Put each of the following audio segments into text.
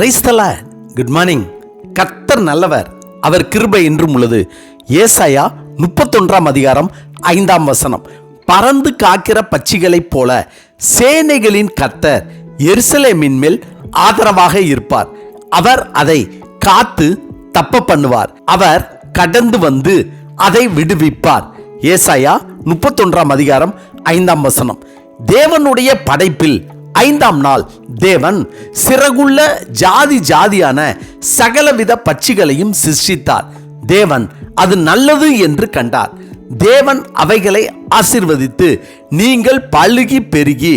பிரைஸ்தல good morning கத்தர் நல்லவர். அவர் கிருபை என்றும் உள்ளது. ஏசாயா முப்பத்தொன்றாம் அதிகாரம் ஐந்தாம் வசனம். பறந்து காக்கிற பச்சிகளைப் போல சேனைகளின் கத்தர் எருசலேமின் மேல் ஆதரவாக இருப்பார். அவர் அதை காத்து தப்ப பண்ணுவார். அவர் கடந்து வந்து அதை விடுவிப்பார். ஏசாயா முப்பத்தொன்றாம் அதிகாரம் ஐந்தாம் வசனம். தேவனுடைய படைப்பில் ஐந்தாம் நாள் தேவன் சிறகுள்ள ஜாதி ஜாதியான சகலவித பட்சிகளையும் சிருஷ்டித்தார். தேவன் அது நல்லது என்று கண்டார். தேவன் அவைகளை ஆசிர்வதித்து நீங்கள் பழுகி பெருகி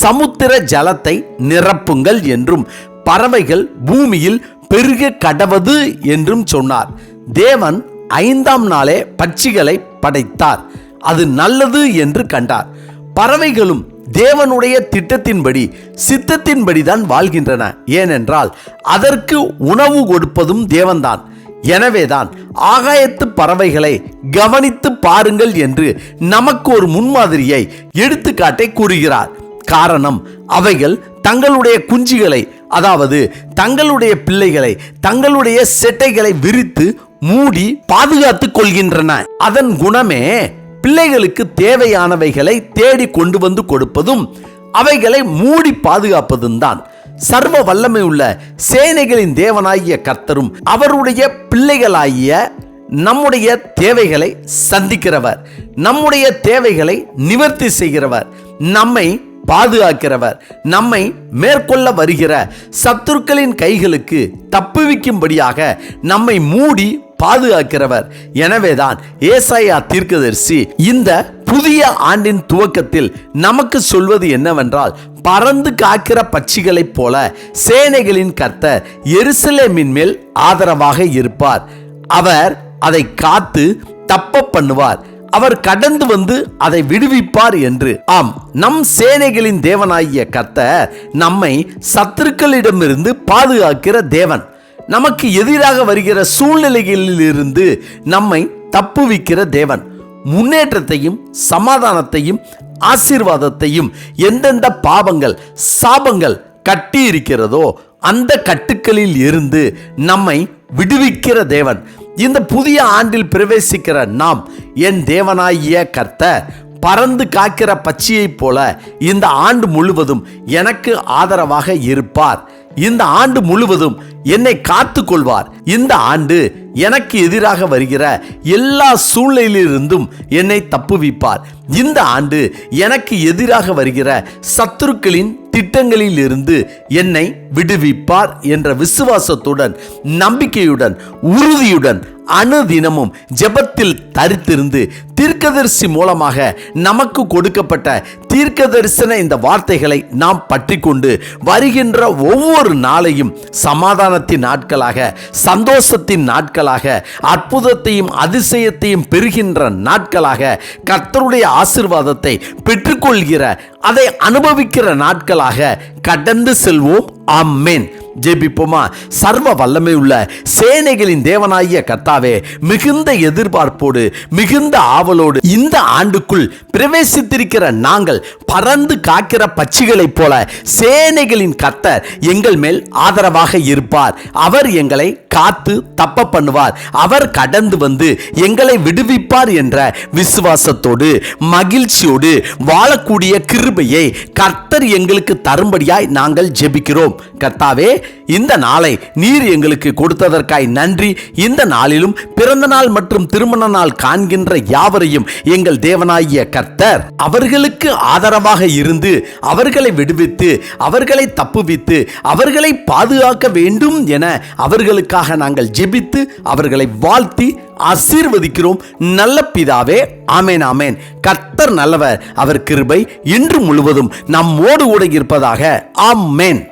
சமுத்திர ஜலத்தை நிரப்புங்கள் என்றும் பறவைகள் பூமியில் பெருக கடவது என்றும் சொன்னார். தேவன் ஐந்தாம் நாளே பட்சிகளை படைத்தார். அது நல்லது என்று கண்டார். பறவைகளும் தேவனுடைய திட்டத்தின்படி சித்தத்தின்படி தான் வாழ்கின்றன. ஏனென்றால் அதற்கு உணவு கொடுப்பதும் தேவன்தான். எனவேதான் ஆகாயத்து பறவைகளை கவனித்து பாருங்கள் என்று நமக்கு ஒரு முன்மாதிரியை எடுத்துக்காட்டை கூறுகிறார். காரணம் அவைகள் தங்களுடைய குஞ்சுகளை அதாவது தங்களுடைய பிள்ளைகளை தங்களுடைய செட்டைகளை விரித்து மூடி பாதுகாத்துக் கொள்கின்றன. அதன் குணமே பிள்ளைகளுக்கு தேவையானவைகளை தேடி கொண்டு வந்து கொடுப்பதும் அவைகளை மூடி பாதுகாப்பதும் தான். சர்வ வல்லமை உள்ள சேனைகளின் தேவனாகிய கர்த்தரும் அவருடைய பிள்ளைகளாகிய நம்முடைய தேவைகளை சந்திக்கிறவர். நம்முடைய தேவைகளை நிவர்த்தி செய்கிறவர். நம்மை பாதுகாக்கிறவர். நம்மை மேற்கொள்ள வருகிற சத்துருக்களின் கைகளுக்கு தப்புவிக்கும்படியாக நம்மை மூடி பாதுகாக்கிறவர். எனவேதான் ஏசாயா தீர்க்கதரிசி இந்த புதிய ஆண்டின் துவக்கத்தில் நமக்கு சொல்வது என்னவென்றால் பறந்து காக்கிற பட்சிகளைப் போல சேனைகளின் கர்த்தர் எருசலேமின் மேல் ஆதரவாக இருப்பார். அவர் அதை காத்து தப்ப பண்ணுவார். அவர் கடந்து வந்து அதை விடுவிப்பார் என்று. ஆம் நம் சேனைகளின் தேவனாகிய கர்த்தர் நம்மை சத்துருக்களிடமிருந்து பாதுகாக்கிற தேவன். நமக்கு எதிராக வருகிற சூழ்நிலைகளிலிருந்து நம்மை தப்புவிக்கிற தேவன். முன்னேற்றத்தையும் சமாதானத்தையும் ஆசீர்வாதத்தையும் எந்தெந்த பாவங்கள் சாபங்கள் கட்டி இருக்கிறதோ அந்த கட்டுக்களில் இருந்து நம்மை விடுவிக்கிற தேவன். இந்த புதிய ஆண்டில் பிரவேசிக்கிற நாம் என் தேவனாகிய கர்த்த பறந்து காக்கிற பச்சியைப் போல இந்த ஆண்டு முழுவதும் எனக்கு ஆதரவாக இருப்பார். இந்த ஆண்டு முழுவதும் என்னை காத்து கொள்வார் இந்த ஆண்டு எனக்கு எதிராக வருகிற எல்லா சூழ்நிலையிலிருந்தும் என்னை தப்புவிப்பார். இந்த ஆண்டு எனக்கு எதிராக வருகிற சத்துருக்களின் திட்டங்களில் இருந்து என்னை விடுவிப்பார் என்ற விசுவாசத்துடன் நம்பிக்கையுடன் உறுதியுடன் அனுதினமும் ஜெபத்தில் தரித்திருந்து தீர்க்கதரிசி மூலமாக நமக்கு கொடுக்கப்பட்ட தீர்க்க தரிசன இந்த வார்த்தைகளை நாம் பற்றி கொண்டு வருகின்ற ஒவ்வொரு நாளையும் சமாதானத்தின் நாட்களாக சந்தோஷத்தின் நாட்களாக அற்புதத்தையும் அதிசயத்தையும் பெறுகின்ற நாட்களாக கர்த்தருடைய ஆசிர்வாதத்தை பெற்றுக்கொள்கிற அதை அனுபவிக்கிற நாட்களாக கடந்து செல்வோம். ஆமேன். ஜெபிப்போமா? சர்வ வல்லமை உள்ள சேனைகளின் தேவனாகிய கர்த்தாவே மிகுந்த எதிர்பார்ப்போடு மிகுந்த ஆவலோடு இந்த ஆண்டுக்குள் பிரவேசித்திருக்கிற நாங்கள் பறந்து காக்கிற பட்சிகளைப் போல சேனைகளின் கர்த்தர் எங்கள் மேல் ஆதரவாக இருப்பார். அவர் எங்களை காத்து தப்ப பண்ணுவார். அவர் கடந்து வந்து எங்களை விடுவிப்பார் என்ற விசுவாசத்தோடு மகிழ்ச்சியோடு வாழக்கூடிய கிருபையை கர்த்தர் எங்களுக்கு தரும்படியாய் நாங்கள் ஜெபிக்கிறோம். கர்த்தாவே இந்த நாளை நீர் எங்களுக்கு கொடுத்ததற்காய் நன்றி. இந்த நாளிலும் பிறந்த நாள் மற்றும் திருமண நாள் காண்கின்ற யாவரையும் எங்கள் தேவனாகிய கர்த்தர் அவர்களுக்கு ஆதரவாக இருந்து அவர்களை விடுவித்து அவர்களை தப்புவித்து அவர்களை பாதுகாக்க வேண்டும் என அவர்களுக்காக நாங்கள் ஜெபித்து அவர்களை வாழ்த்தி ஆசீர்வதிக்கிறோம். நல்ல பிதாவே ஆமேன் ஆமேன். கர்த்தர் நல்லவர் அவர் கிருபை இன்று முழுவதும் நம்மோடு கூட இருப்பதாக. ஆமேன்.